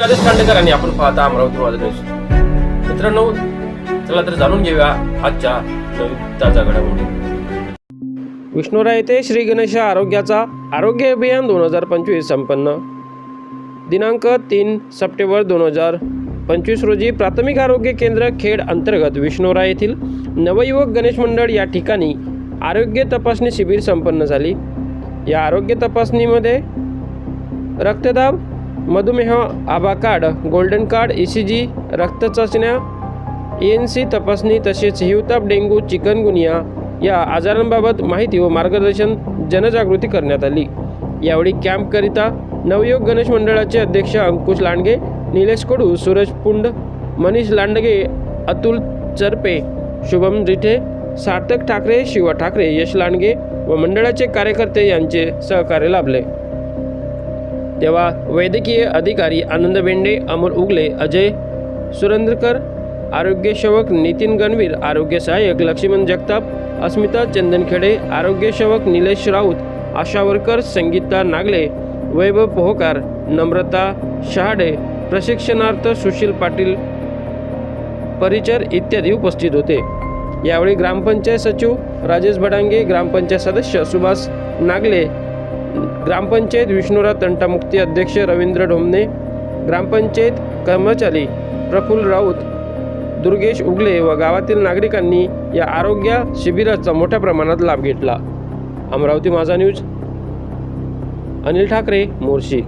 राजेश खांडेकर आणि आपण पाहता अमरावती माझा न्यूज मित्रांनो चला तर जाणून घेऊया आजच्या नवीन ताजा घडामोडी विष्णुरा येथे श्री गणेश आरोग्याचा आरोग्य अभियान दोन हजार पंचवीस संपन्न. दिनांक तीन सप्टेंबर दोन हजार पंचवीस रोजी प्राथमिक आरोग्य केंद्र खेड अंतर्गत विष्णुरा येथील नवयुवक गणेश मंडळ या ठिकाणी आरोग्य तपासणी शिबिर संपन्न झाली. या आरोग्य तपासणीमध्ये रक्तदाब मधुमेह Abha card golden card E C G रक्तचाचण्या N C तपासणी तसेच हिवताप डेंग्यू चिकनगुनिया या आजारांबाबत माहिती व मार्गदर्शन जनजागृती करण्यात आली. यावेळी कॅम्पकरिता नवयुग गणेश मंडळाचे अध्यक्ष अंकुश लांडगे निलेश कडू सूरज पुंड मनीष लांडगे अतुल चरपे शुभम रिठे सार्थक ठाकरे शिवा ठाकरे यश लांडगे व मंडळाचे कार्यकर्ते यांचे सहकार्य लाभले. तेव्हा वैद्यकीय अधिकारी आनंद बेंडे अमोल उगले अजय सुरेंद्रकर आरोग्य सेवक नितीन गणवीर आरोग्य सहाय्यक लक्ष्मण जगताप अस्मिता चंदनखेडे आरोग्य सेवक निलेश राऊत आशावरकर संगीता नागले वैभव पोहकार नम्रता शहाडे प्रशिक्षणार्थ सुशील पाटील परिचर इत्यादी उपस्थित होते. यावेळी ग्रामपंचायत सचिव राजेश भडांगे ग्रामपंचायत सदस्य सुभाष नागले ग्रामपंचायत विष्णुरा तंटामुक्ती अध्यक्ष रवींद्र ढोमने ग्रामपंचायत कर्मचारी प्रफुल्ल राऊत दुर्गेश उगले व गावातील नागरिकांनी या आरोग्य शिबिराचा मोठ्या प्रमाणात लाभ घेतला. अमरावती माझा न्यूज. अनिल ठाकरे मोर्शी.